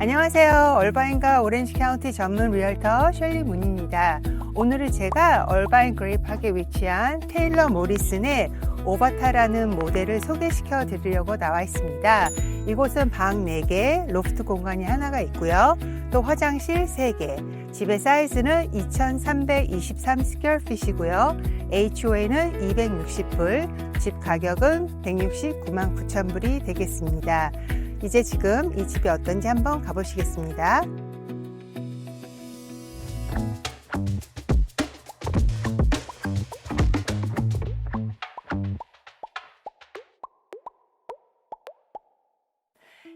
안녕하세요. 얼바인과 오렌지 카운티 전문 리얼터 셜리 문입니다. 오늘은 제가 얼바인 그레이프하게 위치한 테일러 모리슨의 오바타라는 모델을 소개시켜 드리려고 나와 있습니다. 이곳은 방 4개, 로프트 공간이 하나가 있고요. 또 화장실 3개, 집의 사이즈는 2323 스퀘어핏이고요. HOA는 260불, 집 가격은 169만 9천 불이 되겠습니다. 이제 지금 이 집이 어떤지 한번 가보시겠습니다.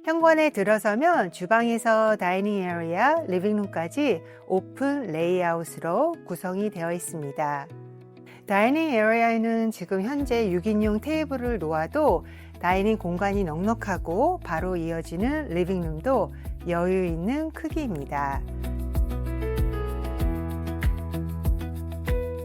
현관에 들어서면 주방에서 다이닝 에리아, 리빙룸까지 오픈 레이아웃으로 구성이 되어 있습니다. 다이닝 에리아에는 지금 현재 6인용 테이블을 놓아도 다이닝 공간이 넉넉하고 바로 이어지는 리빙룸도 여유 있는 크기입니다.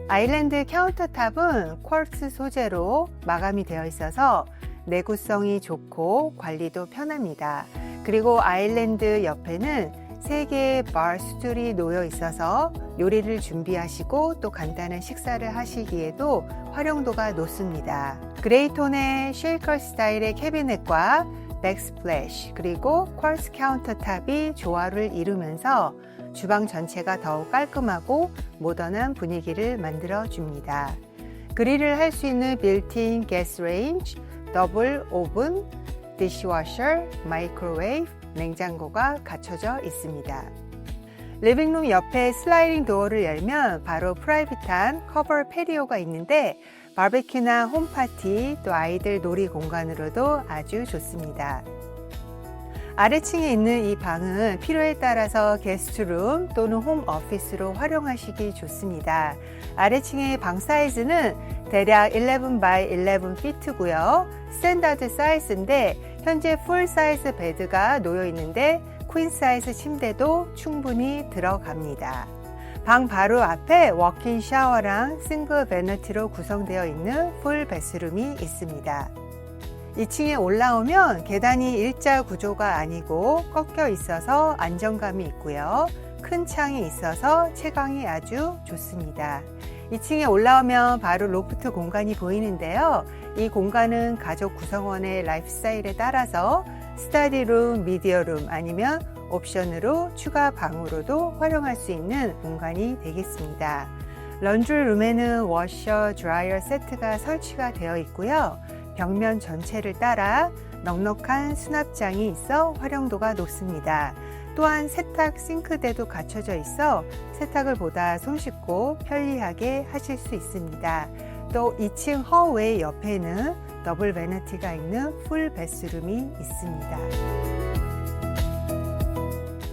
아일랜드 카운터탑은 쿼츠 소재로 마감이 되어 있어서 내구성이 좋고 관리도 편합니다. 그리고 아일랜드 옆에는 세 개의 bar 수줄이 놓여 있어서 요리를 준비하시고 또 간단한 식사를 하시기에도 활용도가 높습니다. 그레이톤의 쉐이커 스타일의 캐비넷과 백스플래시 그리고 쿼츠 카운터탑이 조화를 이루면서 주방 전체가 더욱 깔끔하고 모던한 분위기를 만들어 줍니다. 그릴을 할 수 있는 빌트인 가스 레인지, 더블 오븐, 디시워셔, 마이크로웨이브, 냉장고가 갖춰져 있습니다. 리빙룸 옆에 슬라이딩 도어를 열면 바로 프라이빗한 커버 페리오가 있는데 바베큐나 홈파티 또 아이들 놀이 공간으로도 아주 좋습니다. 아래층에 있는 이 방은 필요에 따라서 게스트룸 또는 홈 오피스로 활용하시기 좋습니다. 아래층의 방 사이즈는 대략 11 by 11 피트고요. 스탠다드 사이즈인데 현재 풀 사이즈 베드가 놓여 있는데 퀸 사이즈 침대도 충분히 들어갑니다. 방 바로 앞에 워킹 샤워랑 싱글 베너티로 구성되어 있는 풀 베스룸이 있습니다. 2층에 올라오면 계단이 일자 구조가 아니고 꺾여 있어서 안정감이 있고요. 큰 창이 있어서 채광이 아주 좋습니다. 2층에 올라오면 바로 로프트 공간이 보이는데요. 이 공간은 가족 구성원의 라이프 스타일에 따라서 스타디룸, 미디어룸 아니면 옵션으로 추가 방으로도 활용할 수 있는 공간이 되겠습니다. 런드리룸에는 워셔, 드라이어 세트가 설치가 되어 있고요. 벽면 전체를 따라 넉넉한 수납장이 있어 활용도가 높습니다. 또한 세탁 싱크대도 갖춰져 있어 세탁을 보다 손쉽고 편리하게 하실 수 있습니다. 또 2층 허웨이 옆에는 더블 베너티가 있는 풀 베스룸이 있습니다.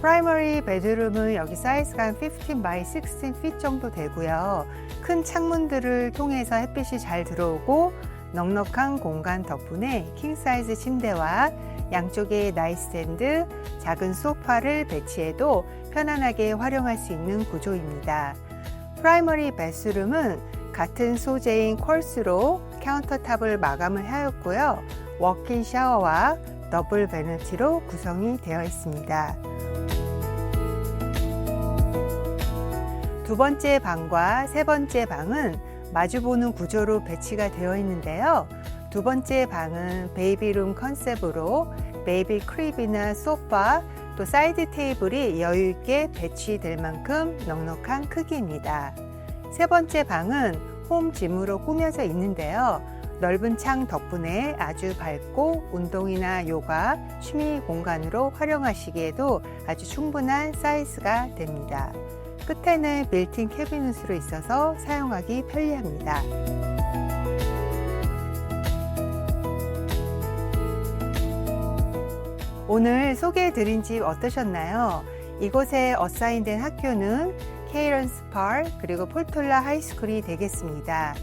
프라이머리 베드룸은 여기 사이즈가 15 by 16 feet 정도 되고요. 큰 창문들을 통해서 햇빛이 잘 들어오고 넉넉한 공간 덕분에 킹사이즈 침대와 양쪽에 나이스탠드, 작은 소파를 배치해도 편안하게 활용할 수 있는 구조입니다. 프라이머리 베스룸은 같은 소재인 퀄스로 카운터탑을 마감을 하였고요. 워킹 샤워와 더블 베너티로 구성이 되어 있습니다. 두 번째 방과 세 번째 방은 마주보는 구조로 배치가 되어 있는데요. 두 번째 방은 베이비룸 컨셉으로 베이비 크립이나 소파 또 사이드 테이블이 여유 있게 배치될 만큼 넉넉한 크기입니다. 세 번째 방은 홈 짐으로 꾸며져 있는데요. 넓은 창 덕분에 아주 밝고 운동이나 요가, 취미 공간으로 활용하시기에도 아주 충분한 사이즈가 됩니다. 끝에는 빌트인 캐비닛으로 있어서 사용하기 편리합니다. 오늘 소개해 드린 집 어떠셨나요? 이곳에 어사인된 학교는 케이런스 팔 그리고 폴톨라 하이스쿨이 되겠습니다.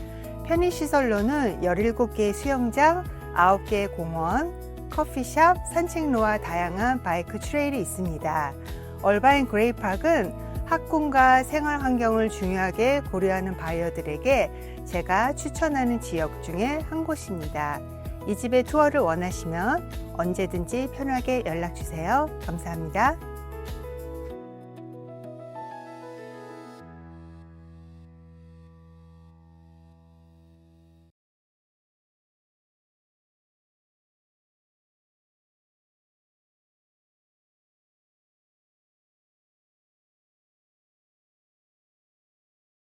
편의시설로는 17개의 수영장, 9개의 공원, 커피숍, 산책로와 다양한 바이크 트레일이 있습니다. 얼바인 그레이팍은 학군과 생활 환경을 중요하게 고려하는 바이어들에게 제가 추천하는 지역 중에 한 곳입니다. 이 집의 투어를 원하시면 언제든지 편하게 연락 주세요. 감사합니다.